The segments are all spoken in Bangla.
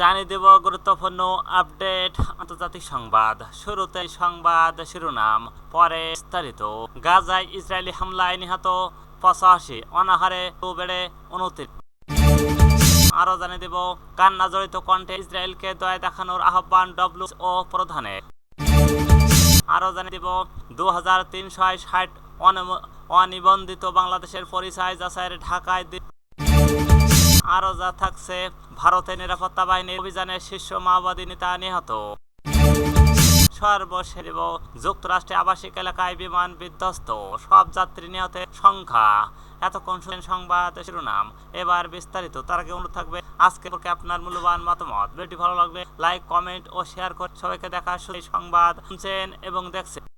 জানিয়ে দেব গুরুত্বপূর্ণ আপডেট। আন্তর্জাতিক সংবাদ। শুরুতে সংবাদ শিরোনাম, পরে বিস্তারিত। গাজায় ইসরায়েলি হামলায় নিহত পঁচাশি, অনাহারে বেড়ে উনত্রিশ। আরও জানিয়ে দেব, কান্না জড়িত কণ্ঠে ইসরায়েলকে দয়া দেখানোর আহ্বান ডব্লিউ ও প্রধানের। আরও জানিয়ে দেব দু হাজার তিনশো ষাট অনিবন্ধিত বাংলাদেশের পরিচয় যাচাইয়ের ঢাকায় দি- আরও যা থাকছে ভারতের নিরাপত্তা বাহিনীর অভিযানে শীর্ষ মাওবাদী নেতা নিহত। সর্বশেষ যুক্তরাষ্ট্রে আবাসিক এলাকায় বিমান বিধ্বস্ত। সব যাত্রী নিহতের সংখ্যা। এতক্ষণ শুনেন সংবাদ শিরোনাম। এবার বিস্তারিত। তার আগে অনুরোধ থাকবে আজকে পক্ষে আপনার মূল্যবান মতামত। ভিডিওটি ভালো লাগলে লাইক, কমেন্ট ও শেয়ার করে সবাইকে দেখার সুযোগ সংবাদ শুনছেন এবং দেখছেন।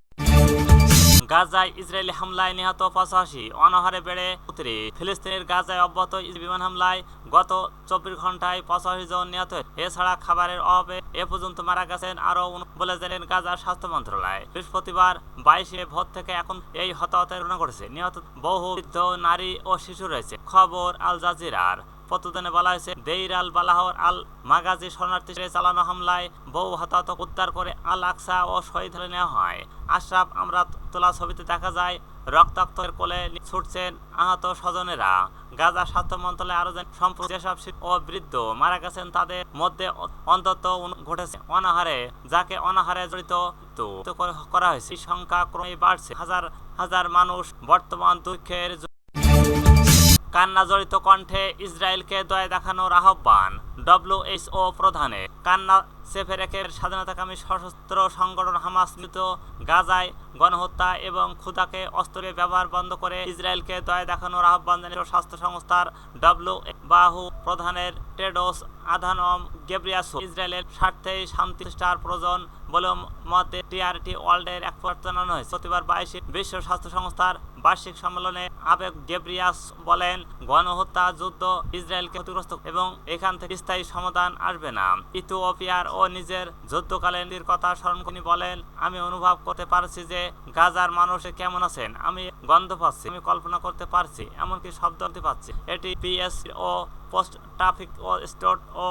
গাজায় ইসরায়েলি হামলায় নিহত পঁচাশি। অনাহারে বেড়ে উতরে ফিলিস্তিনের গাজায় অব্যাহত বিমান হামলায় গত চব্বিশ ঘন্টায় পঁচাশি জন নিহত এছাড়া খাবারের অভাবে এ পর্যন্ত মারা গেছেন আরও বলে জানেন গাজার স্বাস্থ্য মন্ত্রণালয়। বৃহস্পতিবার বাইশে ভোর থেকে এখন এই হতাহতের ঘটনা ঘটেছে। নিহত বহু বৃদ্ধ, নারী ও শিশু রয়েছে। খবর আল জাজিরার। প্রতিবেদনে বলা হয়েছে দেইর আল বালাহর আল মাগাজি শরণার্থী চালানো হামলায় বহু হতাহত উদ্ধার করে আল আকসা ও শহীদ হলে নেওয়া হয়। আশরাফ আমরা তোলা ছবিতে দেখা যায় রক্তাক্তের কোলে ছুটছেন আহত স্বজনেরা। গাজা স্বাস্থ্য মন্ত্রণালয় আরও জানায়, সম্প্রতি যেসব ও বৃদ্ধ মারা গেছেন তাদের মধ্যে অন্তত ঘটেছে অনাহারে যাকে অনাহারে জড়িত করা হয়েছে। সংখ্যা ক্রমেই বাড়ছে। হাজার হাজার মানুষ বর্তমান দুঃখের কান্না জড়িত কণ্ঠে ইসরায়েলকে দয়া দেখানোর আহ্বান ডব্লিউএইচও প্রধানে। কান্না চেপে রেখে স্বাধীনতাকামী সশস্ত্র সংগঠন হামাস মৃত গাজায় গণহত্যা এবং ক্ষুদাকে অস্ত্রের ব্যবহার বন্ধ করে ইসরায়েলকে দয়া দেখানোর আহ্বান জানিয়ে স্বাস্থ্য সংস্থার ডব্লিউ বাহু প্রধানের টেডোস আধানম গেব্রিয়াস। ইসরায়েলের স্বার্থে শান্তি প্রতিষ্ঠার প্রয়োজন বলে মতে টিআরটি ওয়ার্ল্ডের এক প্রতিবার বাইশে বিশ্ব স্বাস্থ্য সংস্থার বার্ষিক সম্মেলনে আবেগ গেব্রিয়াস বলেন, গণহত্যা, যুদ্ধ, ইসরায়েলকে ক্ষতিগ্রস্ত এবং এখান থেকে স্থায়ী সমাধান আসবে না। ইথিওপিয়ার ও নিজের যুদ্ধকালীন কথা স্মরণ করে বলেন, আমি অনুভব করতে পারছি যে গাজার মানুষ কেমন আছেন। আমি গন্ধ পাচ্ছি, আমি কল্পনা করতে পারছি, এমনকি শব্দ করতে পাচ্ছি। এটি পিএস ও পোস্ট ট্রাফিক ও স্টোর ও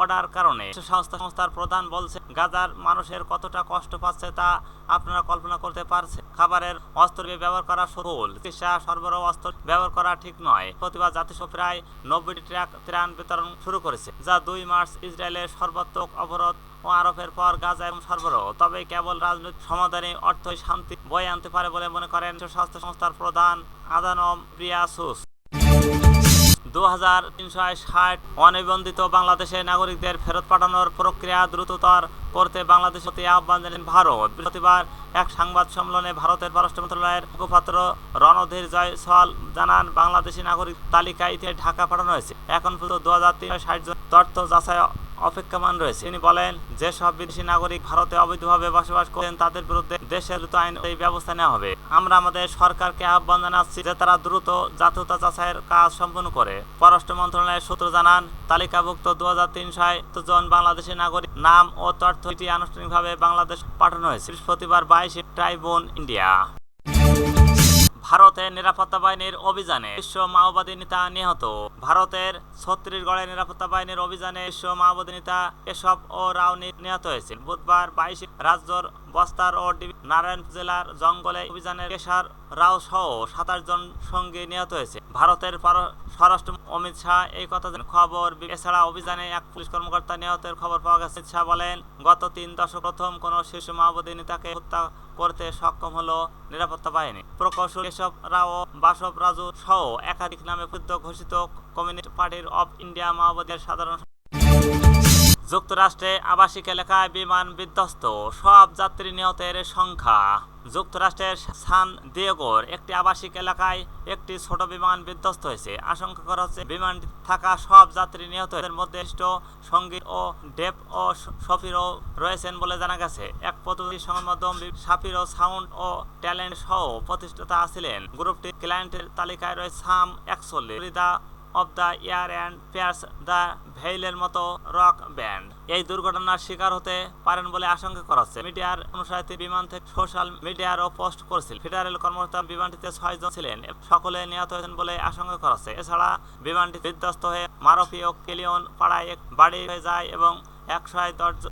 অর্ডার কারণে। সংস্থা, সংস্থার প্রধান বলছে গাজার মানুষের কতটা কষ্ট পাচ্ছে তা আপনারা কল্পনা করতে পারছে খাবারের অস্ত্র ব্যবহার করা সরল। চিকিৎসা সরবরাহ অস্ত্র ব্যবহার করা ঠিক নয়। প্রতিবার জাতিসংঘ প্রায় নব্বইটি ট্রাক ত্রাণ বিতরণ শুরু করেছে, যা দুই মার্চ ইসরায়েলের সর্বাত্মক অবরোধ ও আরোপের পর গাজা এবং সরবরাহ। তবে কেবল রাজনৈতিক সমাধানে অর্থই শান্তি বয়ে আনতে পারে বলে মনে করেন স্বাস্থ্য সংস্থার প্রধান আদানম প্রিয়াসুস দু হাজার তিনশো ষাট অনিবন্ধিত বাংলাদেশের নাগরিকদের ফেরত পাঠানোর প্রক্রিয়া দ্রুততর করতে বাংলাদেশ প্রতি আহ্বান জানালেন ভারত। বৃহস্পতিবার এক সংবাদ সম্মেলনে ভারতের পররাষ্ট্র মন্ত্রণালয়ের মুখপাত্র রণধীর জয়সল জানান, বাংলাদেশি নাগরিক তালিকা ইতিহাস ঢাকা পাঠানো হয়েছে। এখন পর্যন্ত দু হাজার তিনশো ষাট জন তথ্য যাচাই অপেক্ষমান রয়েছে। তিনি বলেন, যেসব বিদেশি নাগরিক ভারতে অবৈধভাবে বসবাস করেন, তাদের বিরুদ্ধে দেশের দ্রুত আইন এই ব্যবস্থা নেওয়া হবে। আমরা আমাদের সরকারকে আহ্বান জানাচ্ছি যে তারা দ্রুত জাতীয়তা যাচাইয়ের কাজ সম্পন্ন করে। পররাষ্ট্র মন্ত্রণালয়ের সূত্র জানান, তালিকাভুক্ত দু হাজার তিনশো জন বাংলাদেশি নাগরিক নাম ও তথ্য আনুষ্ঠানিকভাবে বাংলাদেশ পাঠানো হয়েছে। বৃহস্পতিবার বাইশে ট্রাইবুন ইন্ডিয়া। ভারতের নিরাপত্তা বাহিনীর অভিযানে বিশ্ব মাওবাদী নেতা নিহত। ভারতের ছত্রিশগড়ের নিরাপত্তা বাহিনীর অভিযানে বিশ্ব মাওবাদী নেতা কেশব ও রাউনি নিহত হয়েছে বুধবার বাইশ রাজ্যর বস্তার ও নারায়ণ জেলার জঙ্গলে অভিযানে কেশার রাও সহ সাতাশ জন সঙ্গে নিহত হয়েছে ভারতের স্বরাষ্ট্র অমিত শাহ এই কথা খবর। এছাড়া অভিযানে এক পুলিশ কর্মকর্তা নিহতের খবর পাওয়া গেছে। শাহ বলেন, গত তিন দশক প্রথম কোন শিশু মাওবাদী নেতাকে হত্যা করতে সক্ষম হলো নিরাপত্তা বাহিনী। প্রকৌশল কেশব রাও বাসব রাজু সহ একাধিক নামে ক্ষুদ্র ঘোষিত কমিউনিস্ট পার্টির অফ ইন্ডিয়া মাওবাদীর সাধারণ যুক্তরাষ্ট্রে আবাসিক এলাকায় বিমান বিধ্বস্ত, সব যাত্রী নিহতের সংখ্যা। যুক্তরাষ্ট্রের সান দিয়েগোর একটি আবাসিক এলাকায় একটি ছোট বিমান বিধ্বস্ত হয়েছে। আশঙ্কা করা হচ্ছে বিমানটি থাকা সব যাত্রী নিহত এদের মধ্যে সংগীত ও ডেপ ও সফিরও রয়েছেন বলে জানা গেছে। এক প্রতিনিধি সংবাদ মাধ্যম সাফিরো সাউন্ড ও ট্যালেন্ট সহ প্রতিষ্ঠাতা ছিলেন। গ্রুপটি ক্লায়েন্টের তালিকায় রয়েছে সাম একচল্লিশ of the year and Pierce the ভেইলের মতো রক ব্যান্ড এই দুর্ঘটনার শিকার হতে পারেন বলে আশঙ্কা করা হচ্ছে। মিডিয়ার অনুসারে বিমান থেকে সোশ্যাল মিডিয়ারও পোস্ট করেছিল। ফেডারেল কর্মকর্তা বিমানটিতে ছয়জন ছিলেন। সকলে নিহত হয়েছেন বলে আশঙ্কা করা হচ্ছে। এছাড়া বিমানটি বিধ্বস্ত হয়ে মারফি ও কেলিয়ন পাড়ায় এক বাড়ি হয়ে যায় এবং একশো দশ